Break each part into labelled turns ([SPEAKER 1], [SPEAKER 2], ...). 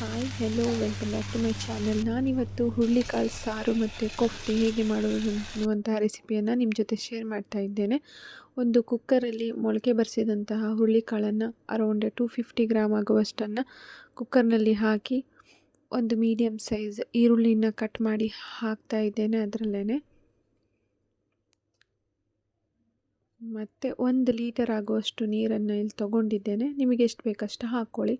[SPEAKER 1] Hi hello welcome back to my channel ನಾನಿವತ್ತು ಹುರುಳಿಕಾಳು ಸಾರು ಮತ್ತು ಕೊಫ್ತಿ ಹೇಗೆ ಮಾಡೋದು ಅನ್ನುವಂತಹ ರೆಸಿಪಿಯನ್ನು ನಿಮ್ಮ ಜೊತೆ ಶೇರ್ ಮಾಡ್ತಾ ಇದ್ದೇನೆ. ಒಂದು ಕುಕ್ಕರಲ್ಲಿ ಮೊಳಕೆ ಬರೆಸಿದಂತಹ ಹುರುಳಿಕಾಳನ್ನು ಅರೌಂಡ್ ಟೂ ಫಿಫ್ಟಿ ಗ್ರಾಮ್ ಆಗುವಷ್ಟನ್ನು ಕುಕ್ಕರ್ನಲ್ಲಿ ಹಾಕಿ ಒಂದು ಮೀಡಿಯಮ್ ಸೈಜ್ ಈರುಳ್ಳಿನ ಕಟ್ ಮಾಡಿ ಹಾಕ್ತಾ ಇದ್ದೇನೆ ಅದರಲ್ಲೇ ಮತ್ತು ಒಂದು ಲೀಟರ್ ಆಗುವಷ್ಟು ನೀರನ್ನು ಇಲ್ಲಿ ತೊಗೊಂಡಿದ್ದೇನೆ. ನಿಮಗೆ ಎಷ್ಟು ಬೇಕಷ್ಟು ಹಾಕ್ಕೊಳ್ಳಿ.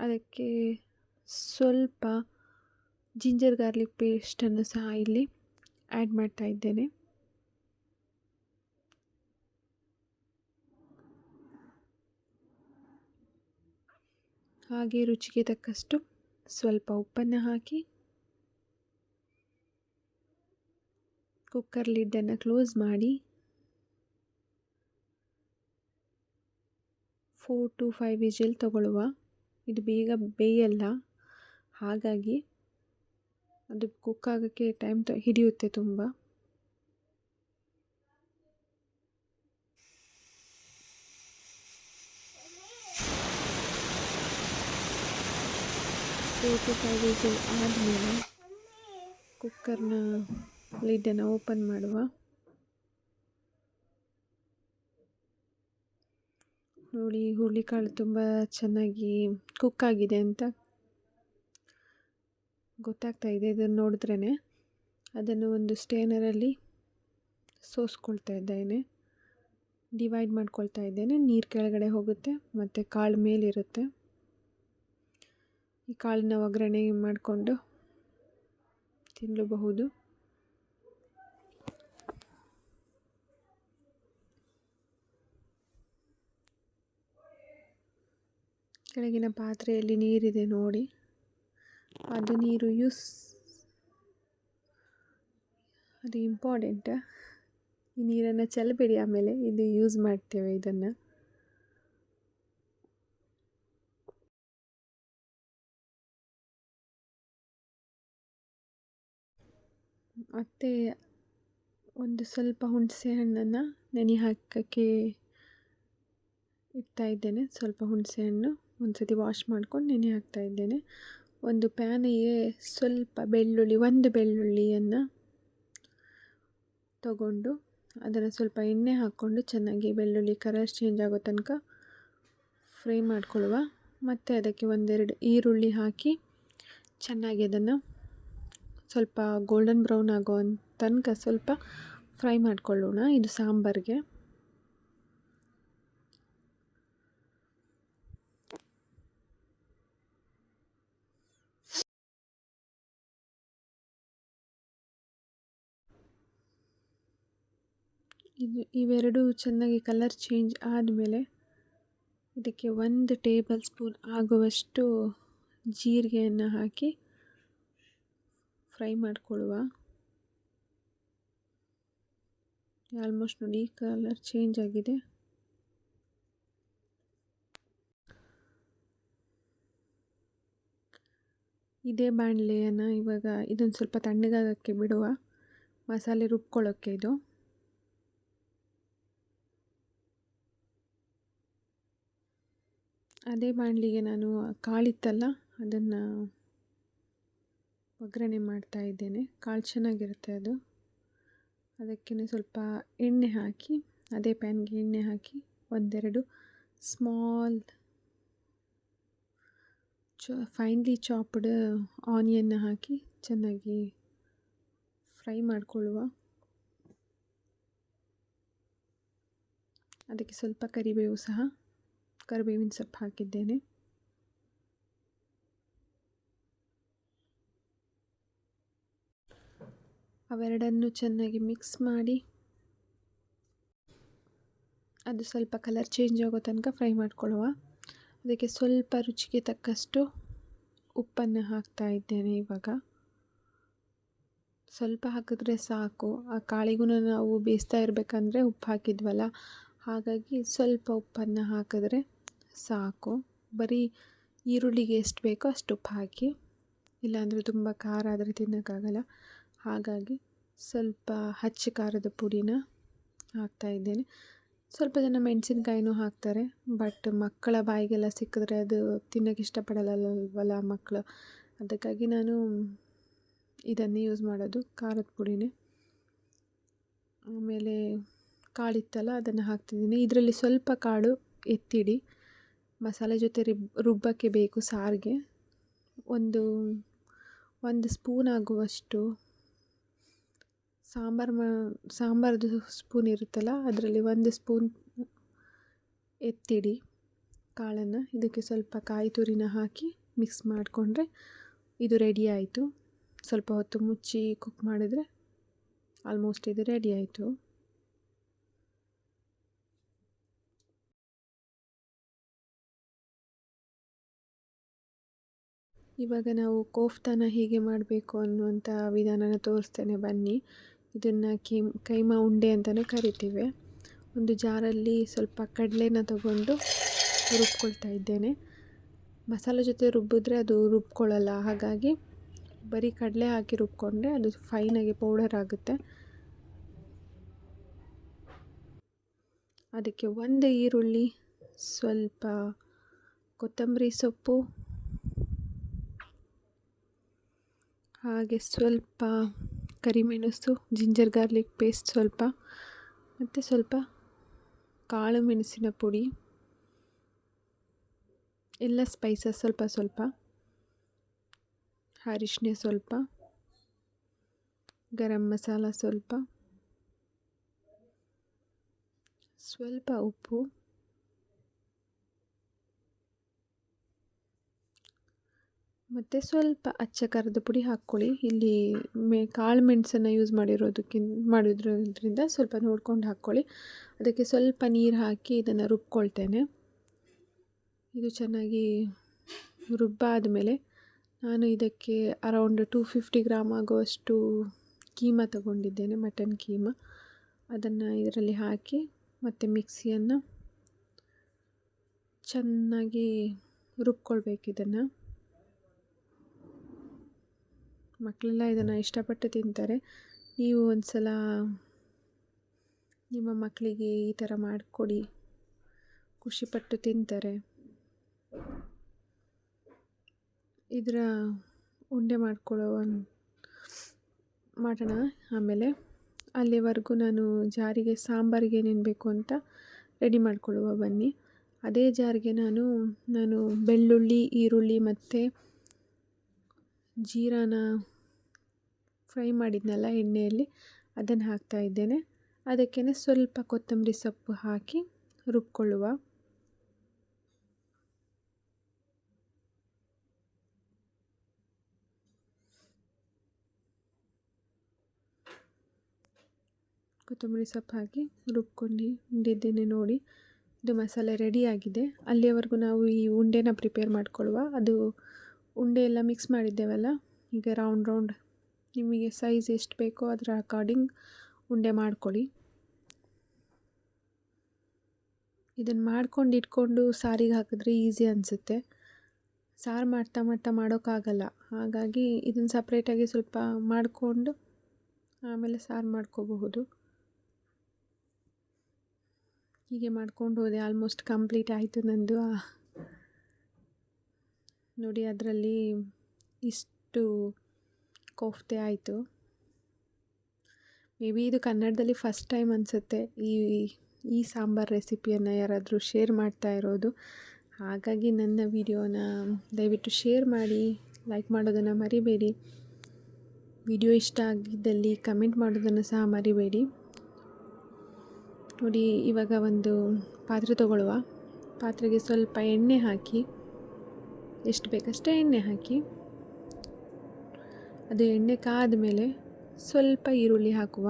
[SPEAKER 1] ಅದಕ್ಕೆ ಸ್ವಲ್ಪ ಜಿಂಜರ್ ಗಾರ್ಲಿಕ್ ಪೇಸ್ಟನ್ನು ಸಹ ಇಲ್ಲಿ ಆ್ಯಡ್ ಮಾಡ್ತಾ ಇದ್ದೇನೆ. ಹಾಗೆ ರುಚಿಗೆ ತಕ್ಕಷ್ಟು ಸ್ವಲ್ಪ ಉಪ್ಪನ್ನು ಹಾಕಿ ಕುಕ್ಕರ್ ಲಿಡ್ಡನ್ನು ಕ್ಲೋಸ್ ಮಾಡಿ ಫೋರ್ ಟು ಫೈವ್ ವಿಜಿಲ್ ತಗೊಳ್ಳುವ ಇದು ಬೇಗ ಬೇಯಲ್ಲ. ಹಾಗಾಗಿ ಅದು ಕುಕ್ ಆಗೋಕ್ಕೆ ಟೈಮ್ ತ ಹಿಡಿಯುತ್ತೆ ತುಂಬ. ಫೈವ್ ಆದಮೇಲೆ ಕುಕ್ಕರ್ನ ಲಿಡ್ಡನ್ನು ಓಪನ್ ಮಾಡುವ. ನೋಡಿ ಹುರುಳಿಕಾಳು ತುಂಬ ಚೆನ್ನಾಗಿ ಕುಕ್ ಆಗಿದೆ ಅಂತ ಗೊತ್ತಾಗ್ತಾ ಇದೆ ಇದನ್ನು ನೋಡಿದ್ರೇ ಅದನ್ನು ಒಂದು ಸ್ಟೇನರಲ್ಲಿ ಸೋಸ್ಕೊಳ್ತಾ ಇದ್ದೇನೆ. ಡಿವೈಡ್ ಮಾಡ್ಕೊಳ್ತಾ ಇದ್ದೇನೆ. ನೀರು ಕೆಳಗಡೆ ಹೋಗುತ್ತೆ ಮತ್ತು ಕಾಳು ಮೇಲಿರುತ್ತೆ. ಈ ಕಾಳನ್ನ ಒಗ್ಗರಣೆ ಮಾಡಿಕೊಂಡು ತಿನ್ನಲೂಬಹುದು ಕೆಳಗಿನ ಪಾತ್ರೆಯಲ್ಲಿ ನೀರಿದೆ ನೋಡಿ. ಅದು ನೀರು ಯೂಸ್ ಅದು ಇಂಪಾರ್ಟೆಂಟ್ ಈ ನೀರನ್ನು ಚೆಲ್ಲಬೇಡಿ ಆಮೇಲೆ ಇದು ಯೂಸ್ ಮಾಡ್ತೇವೆ ಇದನ್ನು. ಮತ್ತು ಒಂದು ಸ್ವಲ್ಪ ಹುಣಸೆ ಹಣ್ಣನ್ನು ನೆನೆ ಹಾಕೋಕ್ಕೆ ಇಡ್ತಾ ಇದ್ದೇನೆ. ಸ್ವಲ್ಪ ಹುಣಸೆ ಹಣ್ಣು. ಒಂದು ಸತಿ ವಾಶ್ ಮಾಡ್ಕೊಂಡು ನೆನೆ ಹಾಕ್ತಾ ಇದ್ದೇನೆ. ಒಂದು ಪ್ಯಾನಿಗೆ ಸ್ವಲ್ಪ ಬೆಳ್ಳುಳ್ಳಿ, ಒಂದು ಬೆಳ್ಳುಳ್ಳಿಯನ್ನು ತಗೊಂಡು ಅದನ್ನು ಸ್ವಲ್ಪ ಎಣ್ಣೆ ಹಾಕ್ಕೊಂಡು ಚೆನ್ನಾಗಿ ಬೆಳ್ಳುಳ್ಳಿ ಕಲರ್ ಚೇಂಜ್ ಆಗೋ ತನಕ ಫ್ರೈ ಮಾಡ್ಕೊಳ್ಳುವ. ಮತ್ತು ಅದಕ್ಕೆ ಒಂದೆರಡು ಈರುಳ್ಳಿ ಹಾಕಿ ಚೆನ್ನಾಗಿ ಅದನ್ನು ಸ್ವಲ್ಪ ಗೋಲ್ಡನ್ ಬ್ರೌನ್ ಆಗೋ ತನಕ ಸ್ವಲ್ಪ ಫ್ರೈ ಮಾಡ್ಕೊಳ್ಳೋಣ. ಇದು ಸಾಂಬಾರಿಗೆ. ಇದು ಇವೆರಡು ಚೆನ್ನಾಗಿ ಕಲರ್ ಚೇಂಜ್ ಆದಮೇಲೆ ಇದಕ್ಕೆ ಒಂದು ಟೇಬಲ್ ಸ್ಪೂನ್ ಆಗುವಷ್ಟು ಜೀರಿಗೆಯನ್ನು ಹಾಕಿ ಫ್ರೈ ಮಾಡಿಕೊಳ್ಳುವ. ಆಲ್ಮೋಸ್ಟ್ ನೋಡಿ ಕಲರ್ ಚೇಂಜ್ ಆಗಿದೆ. ಇದೇ ಬಾಣಲೆಯನ್ನು ಇವಾಗ ಇದೊಂದು ಸ್ವಲ್ಪ ತಣ್ಣಗಾಗಕ್ಕೆ ಬಿಡುವ. ಮಸಾಲೆ ರುಬ್ಕೊಳ್ಳೋಕ್ಕೆ ಇದು. ಅದೇ ಬಾಣಲಿಗೆ ನಾನು ಕಾಳಿತ್ತಲ್ಲ ಅದನ್ನು ಒಗ್ಗರಣೆ ಮಾಡ್ತಾ ಇದ್ದೇನೆ. ಕಾಳು ಚೆನ್ನಾಗಿರುತ್ತೆ ಅದು. ಅದಕ್ಕೆ ಸ್ವಲ್ಪ ಎಣ್ಣೆ ಹಾಕಿ, ಅದೇ ಪ್ಯಾನ್ಗೆ ಎಣ್ಣೆ ಹಾಕಿ ಒಂದೆರಡು ಸ್ಮಾಲ್ ಚ, ಫೈನ್ಲಿ ಚಾಪ್ಡ್ ಆನಿಯನ್ನ ಹಾಕಿ ಚೆನ್ನಾಗಿ ಫ್ರೈ ಮಾಡಿಕೊಳ್ಳುವ. ಅದಕ್ಕೆ ಸ್ವಲ್ಪ ಕರಿಬೇವು ಸಹ. ಕರಿಬೇವಿನ ಸೊಪ್ಪು ಹಾಕಿದ್ದೇನೆ. ಅವೆರಡನ್ನು ಚೆನ್ನಾಗಿ ಮಿಕ್ಸ್ ಮಾಡಿ, ಅದು ಸ್ವಲ್ಪ ಕಲರ್ ಚೇಂಜ್ ಆಗೋ ತನಕ ಫ್ರೈ ಮಾಡ್ಕೊಳ್ಳುವ. ಅದಕ್ಕೆ ಸ್ವಲ್ಪ ರುಚಿಗೆ ತಕ್ಕಷ್ಟು ಉಪ್ಪನ್ನು ಹಾಕ್ತಾ ಇದ್ದೇನೆ ಇವಾಗ. ಸ್ವಲ್ಪ ಹಾಕಿದ್ರೆ ಸಾಕು. ಆ ಕಾಳಿಗೂ ನಾವು ಬೇಯಿಸ್ತಾ ಇರಬೇಕಂದ್ರೆ ಉಪ್ಪು ಹಾಕಿದ್ವಲ್ಲ, ಹಾಗಾಗಿ ಸ್ವಲ್ಪ ಉಪ್ಪನ್ನು ಹಾಕಿದ್ರೆ ಸಾಕು. ಬರೀ ಈರುಳ್ಳಿಗೆ ಎಷ್ಟು ಬೇಕೋ ಅಷ್ಟು ಉಪ್ಪು ಹಾಕಿ, ಇಲ್ಲಾಂದರೆ ತುಂಬ ಖಾರ ಆದರೆ ತಿನ್ನೋಕ್ಕಾಗಲ್ಲ. ಹಾಗಾಗಿ ಸ್ವಲ್ಪ ಹಚ್ಚ ಖಾರದ ಪುಡಿನ ಹಾಕ್ತಾಯಿದ್ದೇನೆ ಸ್ವಲ್ಪ ಜನ ಮೆಣಸಿನ್ಕಾಯಿನೂ ಹಾಕ್ತಾರೆ, ಬಟ್ ಮಕ್ಕಳ ಬಾಯಿಗೆಲ್ಲ ಸಿಕ್ಕಿದ್ರೆ ಅದು ತಿನ್ನೋಕ್ಕೆ ಇಷ್ಟಪಡಲ್ಲವಲ್ಲ ಮಕ್ಕಳು. ಅದಕ್ಕಾಗಿ ನಾನು ಇದನ್ನೇ ಯೂಸ್ ಮಾಡೋದು, ಖಾರದ ಪುಡಿನೇ. ಆಮೇಲೆ ಕಾಳಿತ್ತಲ್ಲ, ಅದನ್ನು ಹಾಕ್ತಿದ್ದೀನಿ. ಇದರಲ್ಲಿ ಸ್ವಲ್ಪ ಕಾಳು ಎತ್ತಿಡಿ. ಮಸಾಲೆ ಜೊತೆ ರಿಬ್, ರುಬ್ಬಕ್ಕೆ ಬೇಕು ಸಾರಿಗೆ. ಒಂದು ಒಂದು ಸ್ಪೂನ್ ಆಗುವಷ್ಟು ಸಾಂಬಾರು ಮಾ, ಸಾಂಬಾರ್ದು ಸ್ಪೂನ್ ಇರುತ್ತಲ್ಲ, ಅದರಲ್ಲಿ ಒಂದು ಸ್ಪೂನ್ ಎತ್ತಿಡಿ ಕಾಳನ್ನು. ಇದಕ್ಕೆ ಸ್ವಲ್ಪ ಕಾಯಿ ತುರಿನ ಹಾಕಿ ಮಿಕ್ಸ್ ಮಾಡಿಕೊಂಡ್ರೆ ಇದು ರೆಡಿ ಆಯಿತು. ಸ್ವಲ್ಪ ಹೊತ್ತು ಮುಚ್ಚಿ ಕುಕ್ ಮಾಡಿದರೆ ಆಲ್ಮೋಸ್ಟ್ ಇದು ರೆಡಿ ಆಯಿತು. ಇವಾಗ ನಾವು ಕೋಫ್ತಾನ ಹೇಗೆ ಮಾಡಬೇಕು ಅನ್ನುವಂಥ ವಿಧಾನನ ತೋರಿಸ್ತೇನೆ, ಬನ್ನಿ. ಇದನ್ನು ಕೀಮ್ ಕೈಮಾ ಉಂಡೆ ಅಂತಲೂ ಕರಿತೀವಿ. ಒಂದು ಜಾರಲ್ಲಿ ಸ್ವಲ್ಪ ಕಡಲೆನ ತಗೊಂಡು ರುಬ್ಕೊಳ್ತಾ ಇದ್ದೇನೆ. ಮಸಾಲೆ ಜೊತೆ ರುಬ್ಬಿದ್ರೆ ಅದು ರುಬ್ಕೊಳ್ಳಲ್ಲ, ಹಾಗಾಗಿ ಬರೀ ಕಡಲೆ ಹಾಕಿ ರುಬ್ಕೊಂಡ್ರೆ ಅದು ಫೈನಾಗಿ ಪೌಡರ್ ಆಗುತ್ತೆ. ಅದಕ್ಕೆ ಒಂದು ಈರುಳ್ಳಿ, ಸ್ವಲ್ಪ ಕೊತ್ತಂಬರಿ ಸೊಪ್ಪು ಹಾಗೆ ಸ್ವಲ್ಪ ಕರಿಮೆಣಸು ಜಿಂಜರ್ ಗಾರ್ಲಿಕ್ ಪೇಸ್ಟ್ ಸ್ವಲ್ಪ, ಮತ್ತು ಸ್ವಲ್ಪ ಕಾಳು ಮೆಣಸಿನ ಪುಡಿ, ಎಲ್ಲ ಸ್ಪೈಸಸ್ ಸ್ವಲ್ಪ ಸ್ವಲ್ಪ ಅರಿಶಿನ ಸ್ವಲ್ಪ, ಗರಂ ಮಸಾಲ ಸ್ವಲ್ಪ ಸ್ವಲ್ಪ ಉಪ್ಪು. ಮತ್ತು ಸ್ವಲ್ಪ ಅಚ್ಚ ಖಾರದ ಪುಡಿ ಹಾಕ್ಕೊಳ್ಳಿ. ಇಲ್ಲಿ ಮೆ, ಕಾಳು ಮೆಣಸನ್ನು ಯೂಸ್ ಮಾಡಿರೋದಕ್ಕಿಂತ ಮಾಡಿರೋದ್ರಿಂದ ಸ್ವಲ್ಪ ನೋಡ್ಕೊಂಡು ಹಾಕ್ಕೊಳ್ಳಿ. ಅದಕ್ಕೆ ಸ್ವಲ್ಪ ನೀರು ಹಾಕಿ ಇದನ್ನು ರುಬ್ಕೊಳ್ತೇನೆ. ಇದು ಚೆನ್ನಾಗಿ ರುಬ್ಬಾದ ಮೇಲೆ ನಾನು ಇದಕ್ಕೆ ಅರೌಂಡ್ ಟೂ ಫಿಫ್ಟಿ ಗ್ರಾಮ್ ಆಗುವಷ್ಟು ಕೀಮಾ ತಗೊಂಡಿದ್ದೇನೆ ಮಟನ್ ಕೀಮಾ. ಅದನ್ನು ಇದರಲ್ಲಿ ಹಾಕಿ ಮತ್ತು ಮಿಕ್ಸಿಯನ್ನು ಚೆನ್ನಾಗಿ ರುಬ್ಕೊಳ್ಬೇಕು ಇದನ್ನು. ಮಕ್ಕಳೆಲ್ಲ ಇದನ್ನು ಇಷ್ಟಪಟ್ಟು ತಿಂತಾರೆ. ನೀವು ಒಂದು ಸಲ ನಿಮ್ಮ ಮಕ್ಕಳಿಗೆ ಈ ಥರ ಮಾಡಿಕೊಡಿ. ಖುಷಿಪಟ್ಟು ತಿಂತಾರೆ. ಇದರ ಉಂಡೆ ಮಾಡ್ಕೊಳ್ಳೋ ಮಾಡೋಣ ಆಮೇಲೆ ಅಲ್ಲಿವರೆಗೂ ನಾನು ಜಾರಿಗೆ ಸಾಂಬಾರಿಗೆ ಏನೇನು ಬೇಕು ಅಂತ ರೆಡಿ ಮಾಡಿಕೊಳ್ಳುವ, ಬನ್ನಿ. ಅದೇ ಜಾರಿಗೆ ನಾನು ನಾನು ಬೆಳ್ಳುಳ್ಳಿ, ಈರುಳ್ಳಿ ಮತ್ತು ಜೀರಾನ ಫ್ರೈ ಮಾಡಿದ್ನಲ್ಲ ಎಣ್ಣೆಯಲ್ಲಿ, ಅದನ್ನು ಹಾಕ್ತಾ ಇದ್ದೇನೆ. ಅದಕ್ಕೇ ಸ್ವಲ್ಪ ಕೊತ್ತಂಬರಿ ಸೊಪ್ಪು ಹಾಕಿ ರುಬ್ಕೊಳ್ಳುವ. ಕೊತ್ತಂಬರಿ ಸೊಪ್ಪು ಹಾಕಿ ರುಬ್ಕೊಂಡಿದ್ದೇನೆ ನೋಡಿ. ಇದು ಮಸಾಲೆ ರೆಡಿಯಾಗಿದೆ ಅಲ್ಲಿಯವರೆಗೂ ನಾವು ಈ ಉಂಡೆನ ಪ್ರಿಪೇರ್ ಮಾಡ್ಕೊಳ್ಳುವ. ಅದು ಉಂಡೆ ಎಲ್ಲ ಮಿಕ್ಸ್ ಮಾಡಿದ್ದೇವಲ್ಲ, ಈಗ ರೌಂಡ್ ರೌಂಡ್ ನಿಮಗೆ ಸೈಜ್ ಎಷ್ಟು ಬೇಕೋ ಅದರ ಅಕಾರ್ಡಿಂಗ್ ಉಂಡೆ ಮಾಡ್ಕೊಳ್ಳಿ. ಇದನ್ನು ಮಾಡ್ಕೊಂಡು ಇಟ್ಕೊಂಡು ಸಾರಿಗೆ ಹಾಕಿದ್ರೆ ಈಸಿ ಅನಿಸುತ್ತೆ. ಸಾರು ಮಾಡ್ತಾ ಮಾಡ್ತಾ ಮಾಡೋಕ್ಕಾಗಲ್ಲ. ಹಾಗಾಗಿ ಇದನ್ನು ಸಪ್ರೇಟಾಗಿ ಸ್ವಲ್ಪ ಮಾಡಿಕೊಂಡು ಆಮೇಲೆ ಸಾರು ಮಾಡ್ಕೋಬಹುದು. ಹೀಗೆ ಮಾಡ್ಕೊಂಡು ಹೋದೆ ಆಲ್ಮೋಸ್ಟ್ ಕಂಪ್ಲೀಟ್ ಆಯಿತು ನಂದು. ನೋಡಿ ಅದರಲ್ಲಿ ಇಷ್ಟು ಕೋಫ್ತೆ ಆಯಿತು. ಮೇ ಬಿ ಇದು ಕನ್ನಡದಲ್ಲಿ ಫಸ್ಟ್ ಟೈಮ್ ಅನಿಸುತ್ತೆ. ಈ ಈ ಸಾಂಬಾರು ರೆಸಿಪಿಯನ್ನು ಯಾರಾದರೂ ಶೇರ್ ಮಾಡ್ತಾ ಇರೋದು, ಹಾಗಾಗಿ ನನ್ನ ವಿಡಿಯೋನ ದಯವಿಟ್ಟು ಶೇರ್ ಮಾಡಿ ಲೈಕ್ ಮಾಡೋದನ್ನು ಮರಿಬೇಡಿ. ವಿಡಿಯೋ ಇಷ್ಟ ಆಗಿದ್ದಲ್ಲಿ ಕಮೆಂಟ್ ಮಾಡೋದನ್ನು ಸಹ ಮರಿಬೇಡಿ. ನೋಡಿ, ಇವಾಗ ಒಂದು ಪಾತ್ರೆ ತಗೊಳ್ಳುವ. ಪಾತ್ರೆಗೆ ಸ್ವಲ್ಪ ಎಣ್ಣೆ ಹಾಕಿ, ಎಷ್ಟು ಬೇಕಷ್ಟೇ ಎಣ್ಣೆ ಹಾಕಿ. ಅದು ಎಣ್ಣೆ ಕಾದ ಮೇಲೆ ಸ್ವಲ್ಪ ಈರುಳ್ಳಿ ಹಾಕುವ.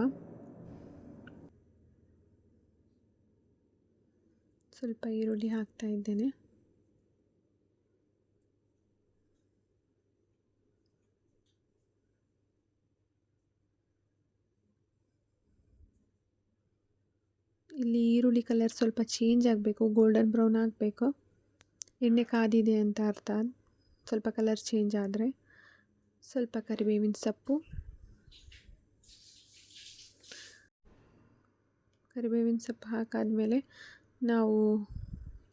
[SPEAKER 1] ಸ್ವಲ್ಪ ಈರುಳ್ಳಿ ಹಾಕ್ತಾ ಇದ್ದೇನೆ. ಇಲ್ಲಿ ಈರುಳ್ಳಿ ಕಲರ್ ಸ್ವಲ್ಪ ಚೇಂಜ್ ಆಗಬೇಕು, ಗೋಲ್ಡನ್ ಬ್ರೌನ್ ಆಗಬೇಕು. ಎಣ್ಣೆ ಕಾದಿದೆ ಅಂತ ಅರ್ಥ. ಸ್ವಲ್ಪ ಕಲರ್ ಚೇಂಜ್ ಆದರೆ. ಸ್ವಲ್ಪ ಕರಿಬೇವಿನ ಸೊಪ್ಪು. ಕರಿಬೇವಿನ ಸೊಪ್ಪು ಹಾಕಾದಮೇಲೆ ನಾವು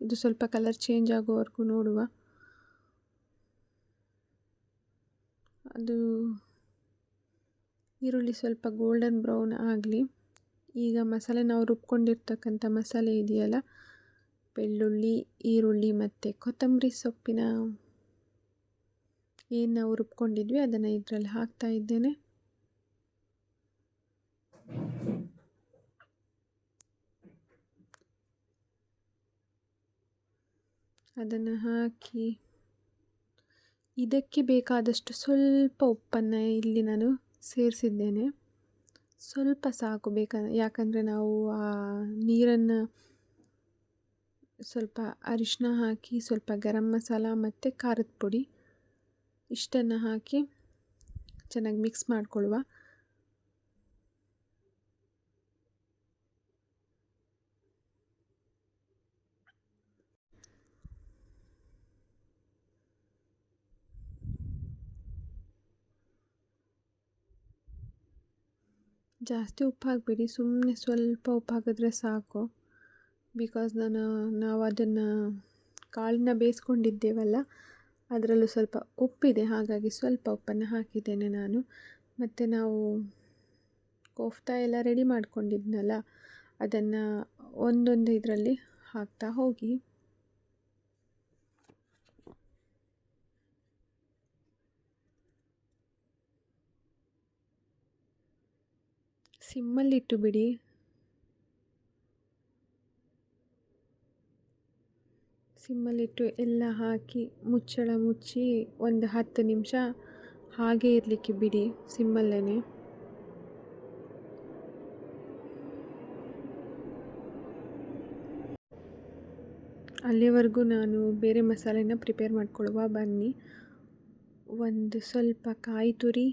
[SPEAKER 1] ಇದು ಸ್ವಲ್ಪ ಕಲರ್ ಚೇಂಜ್ ಆಗೋವರೆಗೂ ನೋಡುವ. ಅದು ಈರುಳ್ಳಿ ಸ್ವಲ್ಪ ಗೋಲ್ಡನ್ ಬ್ರೌನ್ ಆಗಲಿ. ಈಗ ಮಸಾಲೆ ನಾವು ರುಬ್ಕೊಂಡಿರ್ತಕ್ಕಂಥ ಮಸಾಲೆ ಇದೆಯಲ್ಲ? ಬೆಳ್ಳುಳ್ಳಿ, ಈರುಳ್ಳಿ ಮತ್ತು ಕೊತ್ತಂಬರಿ ಸೊಪ್ಪಿನ ಏನು ನಾವು ರುಬ್ಕೊಂಡಿದ್ವಿ ಅದನ್ನು ಇದರಲ್ಲಿ ಹಾಕ್ತಾ ಇದ್ದೇನೆ. ಅದನ್ನು ಹಾಕಿ, ಇದಕ್ಕೆ ಬೇಕಾದಷ್ಟು ಸ್ವಲ್ಪ ಉಪ್ಪನ್ನು ಇಲ್ಲಿ ನಾನು ಸೇರಿಸಿದ್ದೇನೆ. ಸ್ವಲ್ಪ ಸಾಕು ಬೇಕ, ಯಾಕಂದರೆ ನಾವು ಆ ನೀರನ್ನು ಸ್ವಲ್ಪ ಅರಿಶಿನ ಹಾಕಿ, ಸ್ವಲ್ಪ ಗರಂ ಮಸಾಲ ಮತ್ತು ಖಾರದ ಪುಡಿ. ಇಷ್ಟನ್ನು ಹಾಕಿ ಚೆನ್ನಾಗಿ ಮಿಕ್ಸ್ ಮಾಡಿಕೊಳ್ಳುವ. ಜಾಸ್ತಿ ಉಪ್ಪು ಹಾಕಬೇಡಿ ಸುಮ್ಮನೆ ಸ್ವಲ್ಪ ಉಪ್ಪು ಹಾಕಿದ್ರೆ ಸಾಕು. ಬಿಕಾಸ್ ನಾನು ನಾವು ಅದನ್ನು ಕಾಳನ್ನ ಬೇಯಿಸ್ಕೊಂಡಿದ್ದೇವಲ್ಲ ಅದರಲ್ಲೂ ಸ್ವಲ್ಪ ಉಪ್ಪಿದೆ, ಹಾಗಾಗಿ ಸ್ವಲ್ಪ ಉಪ್ಪನ್ನು ಹಾಕಿದ್ದೇನೆ ನಾನು. ಮತ್ತು ನಾವು ಕೋಫ್ತಾ ಎಲ್ಲ ರೆಡಿ ಮಾಡ್ಕೊಂಡಿದ್ನಲ್ಲ, ಅದನ್ನು ಒಂದೊಂದು ಇದರಲ್ಲಿ ಹಾಕ್ತಾ ಹೋಗಿ. ಸಿಮ್ಮಲ್ಲಿಟ್ಟು ಬಿಡಿ. ಸಿಮ್ಮಲ್ಲಿಟ್ಟು ಎಲ್ಲ ಹಾಕಿ ಮುಚ್ಚಳ ಮುಚ್ಚಿ ಒಂದು ಹತ್ತು ನಿಮಿಷ ಹಾಗೆ ಇರಲಿಕ್ಕೆ ಬಿಡಿ ಸಿಮ್ಮಲ್ಲೇ ಅಲ್ಲಿವರೆಗೂ ನಾನು ಬೇರೆ ಮಸಾಲೆನ ಪ್ರಿಪೇರ್ ಮಾಡ್ಕೊಳ್ಳುವ, ಬನ್ನಿ. ಒಂದು ಸ್ವಲ್ಪ ಕಾಯಿ ತುರಿ,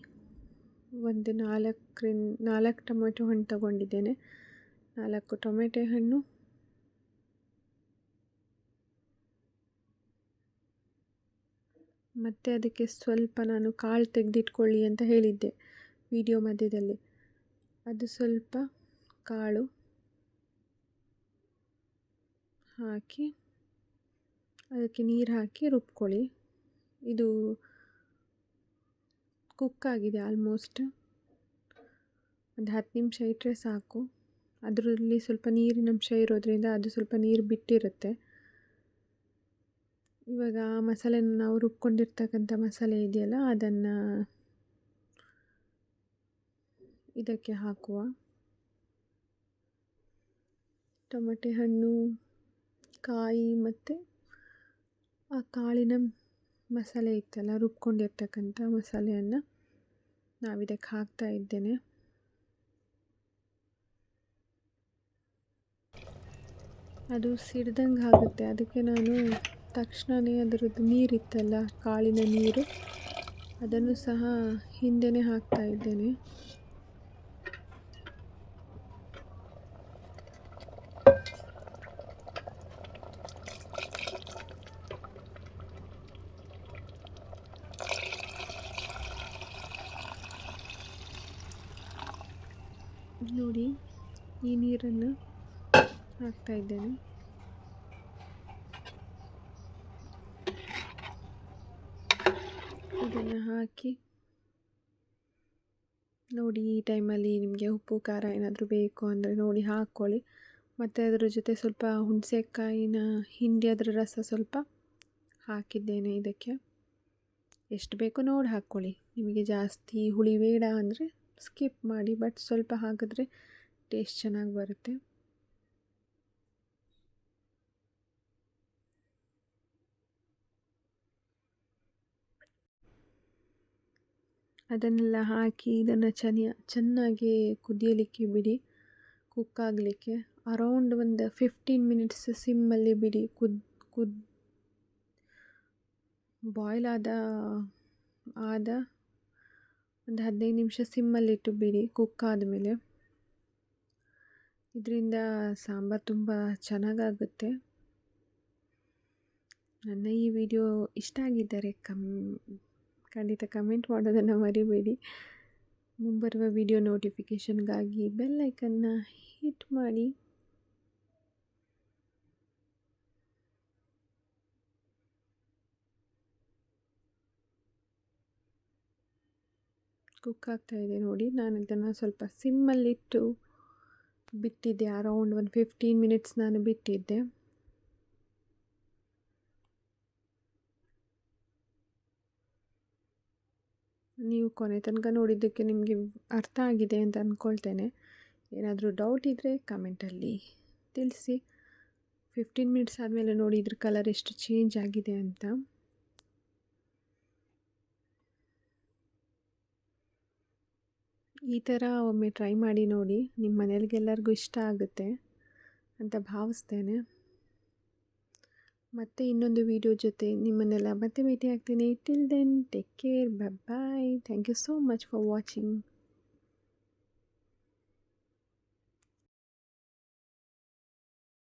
[SPEAKER 1] ಒಂದು ನಾಲ್ಕರಿಂದ ನಾಲ್ಕು ಟೊಮೆಟೊ ಹಣ್ಣು ತಗೊಂಡಿದ್ದೇನೆ. ನಾಲ್ಕು ಟೊಮೆಟೊ ಹಣ್ಣು ಮತ್ತು ಅದಕ್ಕೆ ಸ್ವಲ್ಪ ನಾನು ಕಾಳು ತೆಗೆದಿಟ್ಕೊಳ್ಳಿ ಅಂತ ಹೇಳಿದ್ದೆ ವಿಡಿಯೋ ಮಧ್ಯದಲ್ಲಿ. ಅದು ಸ್ವಲ್ಪ ಕಾಳು ಹಾಕಿ, ಅದಕ್ಕೆ ನೀರು ಹಾಕಿ ರುಬ್ಕೊಳ್ಳಿ. ಇದು ಕುಕ್ ಆಗಿದೆ ಆಲ್ಮೋಸ್ಟ್ ಒಂದು ಹತ್ತು ನಿಮಿಷ ಇಟ್ಟರೆ ಸಾಕು. ಅದರಲ್ಲಿ ಸ್ವಲ್ಪ ನೀರಿನ ಅಂಶ ಇರೋದರಿಂದ ಅದು ಸ್ವಲ್ಪ ನೀರು ಬಿಟ್ಟಿರುತ್ತೆ. ಇವಾಗ ಆ ಮಸಾಲೆನ ನಾವು ರುಬ್ಕೊಂಡಿರ್ತಕ್ಕಂಥ ಮಸಾಲೆ ಇದೆಯಲ್ಲ, ಅದನ್ನು ಇದಕ್ಕೆ ಹಾಕುವ. ಟೊಮೆಟೆ ಹಣ್ಣು, ಕಾಯಿ ಮತ್ತು ಆ ಕಾಳಿನ ಮಸಾಲೆ ಇತ್ತಲ್ಲ, ರುಬ್ಕೊಂಡಿರ್ತಕ್ಕಂಥ ಮಸಾಲೆಯನ್ನು ನಾವಿದಕ್ಕೆ ಹಾಕ್ತಾ ಇದ್ದೇನೆ. ಅದು ಸಿಡ್ದಂಗೆ ಆಗುತ್ತೆ ಅದಕ್ಕೆ ನಾನು ತಕ್ಷಣವೇ ಅದರದ್ದು ನೀರಿತ್ತಲ್ಲ, ಕಾಳಿನ ನೀರು? ಅದನ್ನು ಸಹ ಹಿಂದೆ ಹಾಕ್ತಾ ಇದ್ದೇನೆ. ನೋಡಿ, ಈ ನೀರನ್ನು ಹಾಕ್ತಾ ಇದ್ದೇನೆ ಇದನ್ನು ಹಾಕಿ ನೋಡಿ ಈ ಟೈಮಲ್ಲಿ ನಿಮಗೆ ಉಪ್ಪು, ಖಾರ ಏನಾದರೂ ಬೇಕು ಅಂದರೆ ನೋಡಿ ಹಾಕ್ಕೊಳ್ಳಿ. ಮತ್ತು ಅದರ ಜೊತೆ ಸ್ವಲ್ಪ ಹುಣಸೆಕಾಯಿನ ಹಿಂಡಿ ಅದರ ರಸ ಸ್ವಲ್ಪ ಹಾಕಿದ್ದೇನೆ ಇದಕ್ಕೆ. ಎಷ್ಟು ಬೇಕೋ ನೋಡಿ ಹಾಕ್ಕೊಳ್ಳಿ. ನಿಮಗೆ ಜಾಸ್ತಿ ಹುಳಿ ಬೇಡ ಅಂದರೆ ಸ್ಕಿಪ್ ಮಾಡಿ ಬಟ್ ಸ್ವಲ್ಪ ಹಾಕಿದ್ರೆ ಟೇಸ್ಟ್ ಚೆನ್ನಾಗಿ ಬರುತ್ತೆ. ಅದನ್ನೆಲ್ಲ ಹಾಕಿ ಇದನ್ನು ಚನಿಯ ಚೆನ್ನಾಗಿ ಕುದಿಯಲಿಕ್ಕೆ ಬಿಡಿ. ಕುಕ್ ಆಗಲಿಕ್ಕೆ ಅರೌಂಡ್ ಒಂದು ಫಿಫ್ಟೀನ್ ಮಿನಿಟ್ಸ್ ಸಿಮ್ಮಲ್ಲಿ ಬಿಡಿ. ಕುದ್ ಕುದ್ ಬಾಯ್ಲ್ ಆದ ಆದ ಒಂದು ಹದಿನೈದು ನಿಮಿಷ ಸಿಮ್ಮಲ್ಲಿಟ್ಟು ಬಿಡಿ. ಕುಕ್ ಆದಮೇಲೆ ಇದರಿಂದ ಸಾಂಬಾರು ತುಂಬ ಚೆನ್ನಾಗಾಗುತ್ತೆ. ನನ್ನ ಈ ವಿಡಿಯೋ ಇಷ್ಟ ಆಗಿದ್ದರೆ ಕಮ್ ಖಂಡಿತ ಕಮೆಂಟ್ ಮಾಡೋದನ್ನು ಮರಿಬೇಡಿ. ಮುಂಬರುವ ವಿಡಿಯೋ ನೋಟಿಫಿಕೇಷನ್ಗಾಗಿ ಬೆಲ್ ಐಕನ್ನ ಹಿಟ್ ಮಾಡಿ. ಕುಕ್ ಆಗ್ತಾ ಇದೆ ನೋಡಿ. ನಾನು ಇದನ್ನು ಸ್ವಲ್ಪ ಸಿಮ್ಮಲ್ಲಿಟ್ಟು ಬಿಟ್ಟಿದ್ದೆ. ಅರೌಂಡ್ ಒಂದು ಫಿಫ್ಟೀನ್ ಮಿನಿಟ್ಸ್ ನಾನು ಬಿಟ್ಟಿದ್ದೆ. ನೀವು ಕೊನೆ ತನಕ ನೋಡಿದ್ದಕ್ಕೆ ನಿಮಗೆ ಅರ್ಥ ಆಗಿದೆ ಅಂತ ಅಂದ್ಕೊಳ್ತೇನೆ ಏನಾದರೂ ಡೌಟ್ ಇದ್ದರೆ ಕಮೆಂಟಲ್ಲಿ ತಿಳಿಸಿ. ಫಿಫ್ಟೀನ್ ಮಿನಿಟ್ಸ್ ಆದಮೇಲೆ ನೋಡಿ ಇದ್ರ ಕಲರ್ ಎಷ್ಟು ಚೇಂಜ್ ಆಗಿದೆ ಅಂತ. ಈ ಥರ ಒಮ್ಮೆ ಟ್ರೈ ಮಾಡಿ ನೋಡಿ. ನಿಮ್ಮ ಮನೇಲಿಗೆಲ್ಲರಿಗೂ ಇಷ್ಟ ಆಗುತ್ತೆ ಅಂತ ಭಾವಿಸ್ತೇನೆ. ಮತ್ತೆ ಇನ್ನೊಂದು ವಿಡಿಯೋ ಜೊತೆ ನಿಮ್ಮನ್ನೆಲ್ಲ ಮತ್ತೆ ಭೇಟಿ ಆಗ್ತೀನಿ till then take care bye thank you so much for watching